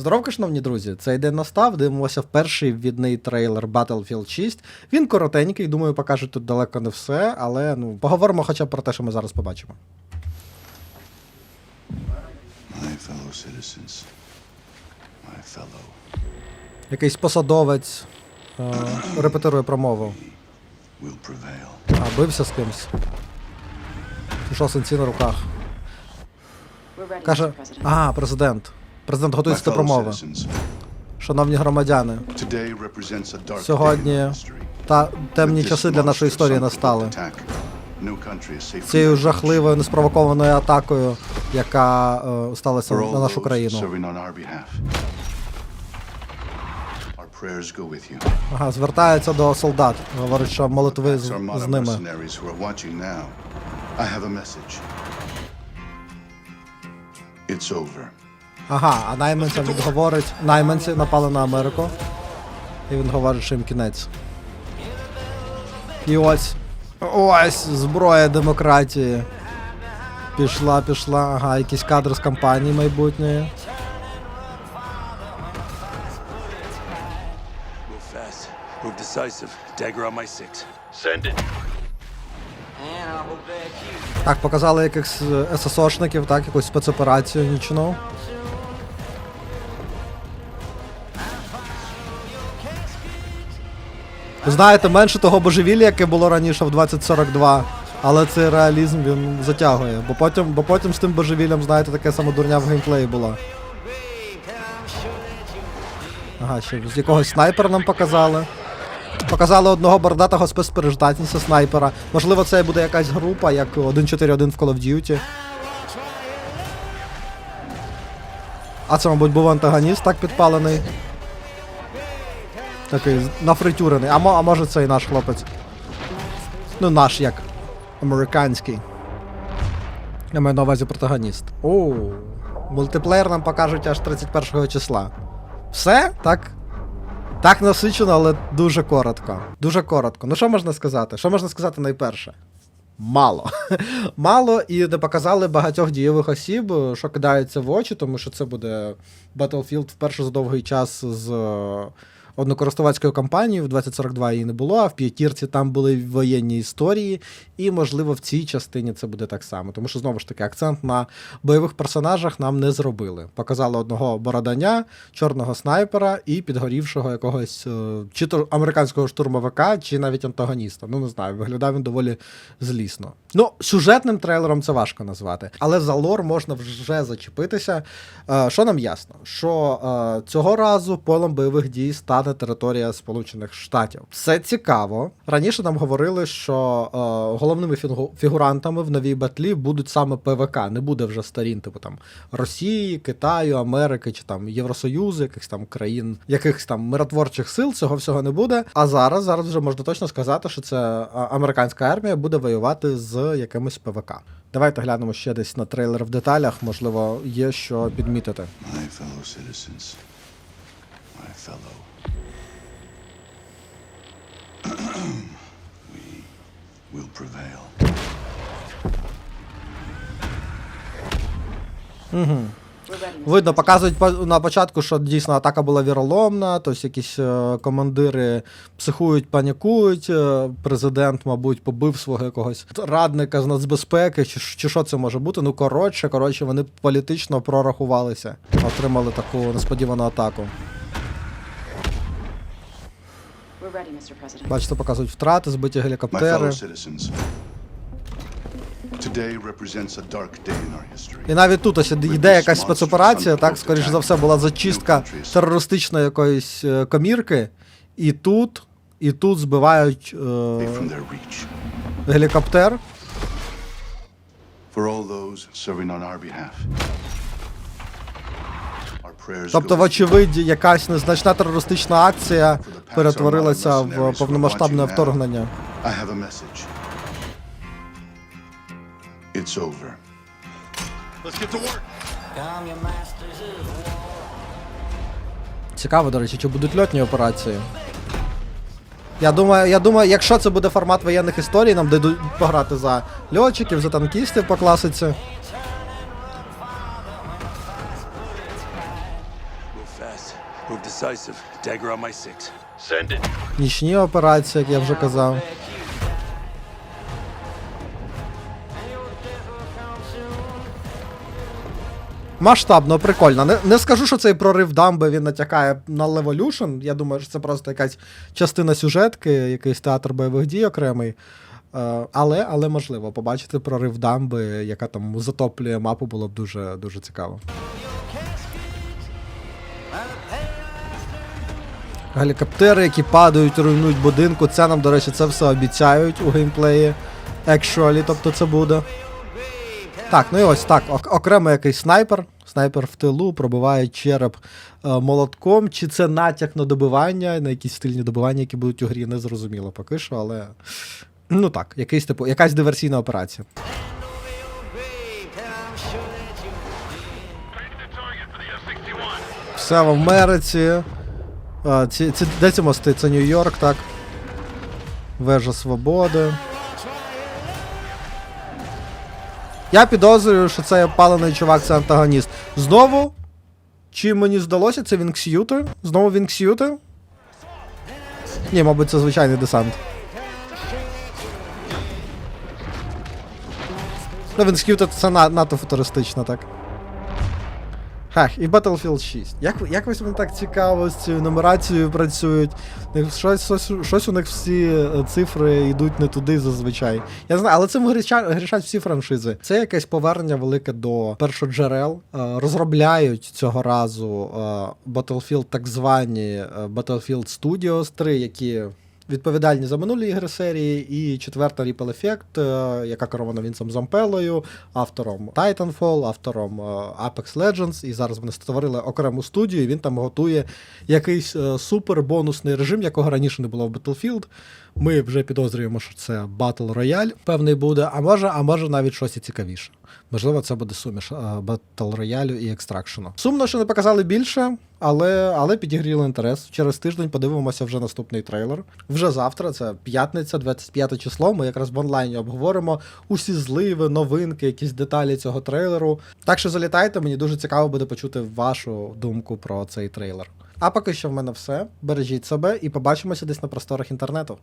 Здоровка, шановні друзі, цей день настав. Дивимося в перший відний трейлер Battlefield 6. Він коротенький, думаю, покажуть тут далеко не все, але ну поговоримо хоча б про те, що ми зараз побачимо. My fellow citizens, my fellow Якийсь посадовець е, репетирує промову. will prevail. А, бився з кимсь. Що синці на руках? We're ready, Каже, Mr. President. а, президент. Президент готується до промови. Шановні громадяни, Сьогодні та темні часи для нашої історії настали. Цією жахливою неспровокованою атакою, яка е, сталася на нашу країну. Ага, звертається до солдат. Говорить, що молитви з, з ними. It's over. Ага, а найманцям він говорить, найманці напали на Америку. І він говорить, що їм кінець. І ось. Ось зброя демократії. Пішла, пішла. Ага, якісь кадри з кампанії майбутньої. Move decisive. Dagger on my six. Send it. Так, показали якихось е, ССОшників, так, якусь спецоперацію нічну. Знаєте, менше того божевілля, яке було раніше в 2042, але цей реалізм він затягує. Бо потім, бо потім з тим божевіллям, знаєте, таке саме дурня в геймплеї була. Ага, ще з якогось снайпера нам показали. Показали одного бородатого спецпереждатниця снайпера. Можливо, це буде якась група, як 1.4.1 в Call of Duty. А це, мабуть, був антагоніст так підпалений. Такий нафритюрений. А, а може це і наш хлопець. Ну, наш як. Американський. Я маю на увазі протагоніст. Оу. Мультиплеєр нам покажуть аж 31 числа. Все? Так? Так насичено, але дуже коротко. Дуже коротко. Ну що можна сказати? Що можна сказати найперше? Мало. Мало і не показали багатьох дієвих осіб, що кидаються в очі, тому що це буде Battlefield вперше за довгий час з однокористувацькою кампанією. В 2042 її не було, а в п'ятірці там були воєнні історії, і, можливо, в цій частині це буде так само. Тому що, знову ж таки, акцент на бойових персонажах нам не зробили. Показали одного бороданя, чорного снайпера і підгорівшого якогось е, чи то американського штурмовика, чи навіть антагоніста. Ну не знаю, виглядав він доволі злісно. Ну, сюжетним трейлером це важко назвати, але за лор можна вже зачепитися. Е, Що нам ясно? Що е, цього разу полем бойових дій стане територія Сполучених Штатів. Все цікаво. Раніше нам говорили, що е, головними фігурантами в новій батлі будуть саме ПВК, не буде вже старін, типу там Росії, Китаю, Америки чи там Євросоюзу, якихось там країн, якихось там миротворчих сил, цього всього не буде. А зараз, зараз вже можна точно сказати, що це американська армія буде воювати з якимось ПВК. Давайте глянемо ще десь на трейлер в деталях, можливо, є що підмітити. My fellow citizens, my fellow. we will prevail. Mr. Видно, показують по- на початку, що дійсно атака була віроломна, тобто якісь е, командири психують, панікують. е, Президент, мабуть, побив свого якогось радника з нацбезпеки, чи, чи що це може бути. Ну, коротше, коротше, вони політично прорахувалися, отримали таку несподівану атаку. Бачите, показують втрати, збиті My гелікоптери. І навіть тут ось йде якась спецоперація, так, скоріше за все, була зачистка терористичної якоїсь е, комірки, і тут, і тут збивають е, гелікоптер. Тобто, вочевидь, якась незначна терористична акція перетворилася в повномасштабне вторгнення. I have a message. It's over. Цікаво, до речі, чи будуть льотні операції. Я думаю, я думаю, якщо це буде формат воєнних історій, нам дадуть пограти за льотчиків, за танкістів по класиці. Move Fast. Move decisive. Dagger on my six. Send it. Нічні операції, як я вже казав. Масштабно, прикольно. Не, не скажу, що цей прорив дамби він натякає на Levolution. Я думаю, що це просто якась частина сюжетки, якийсь театр бойових дій окремий. Е, але, але можливо, побачити прорив дамби, яка там затоплює мапу, було б дуже, дуже цікаво. Гелікоптери, які падають, руйнують будинку. Це нам, до речі, це все обіцяють у геймплеї. Actually, тобто це буде. Так, ну і ось так. ок- окремо якийсь снайпер. Снайпер в тилу пробиває череп е, молотком. Чи це натяк на добивання, на якісь стильні добивання, які будуть у грі, не зрозуміло поки що, але. Ну так, якийсь типу, якась диверсійна операція. Все в Америці. А, ці, ці, де ці мости? Це Нью-Йорк, так. Вежа Свободи. Я підозрюю, що це палений чувак це антагоніст. Знову? Чи мені здалося, це Вінксюти? Знову Вінксюти? Ні, мабуть, це звичайний десант. Ну, Вінксюти це на, надто футуристично, так. Хах, і Battlefield 6. Як, як ось вони так цікаво з цією нумерацією працюють? Щось, щось, щось у них всі е, цифри йдуть не туди зазвичай. Я знаю, але цим грішать, всі франшизи. Це якесь повернення велике до першоджерел. Е, Розробляють цього разу е, Battlefield, так звані Battlefield Studios 3, які. Відповідальні за минулі ігри серії, і четверта Ripple Effect, е, яка керована Вінсом Зампелою, автором Titanfall, автором е, Apex Legends, і зараз вони створили окрему студію, і він там готує якийсь е, супер бонусний режим, якого раніше не було в Battlefield. Ми вже підозрюємо, що це Battle Royale певний буде, а може, а може навіть щось цікавіше. Можливо, це буде суміш е, Battle Royale і Екстракшену. Сумно, що не показали більше, але, але підігріли інтерес. Через тиждень подивимося вже наступний трейлер. Вже завтра, це п'ятниця, 25 число. Ми якраз в онлайні обговоримо усі зливи, новинки, якісь деталі цього трейлеру. Так що залітайте, мені дуже цікаво буде почути вашу думку про цей трейлер. А поки що в мене все. Бережіть себе і побачимося десь на просторах інтернету.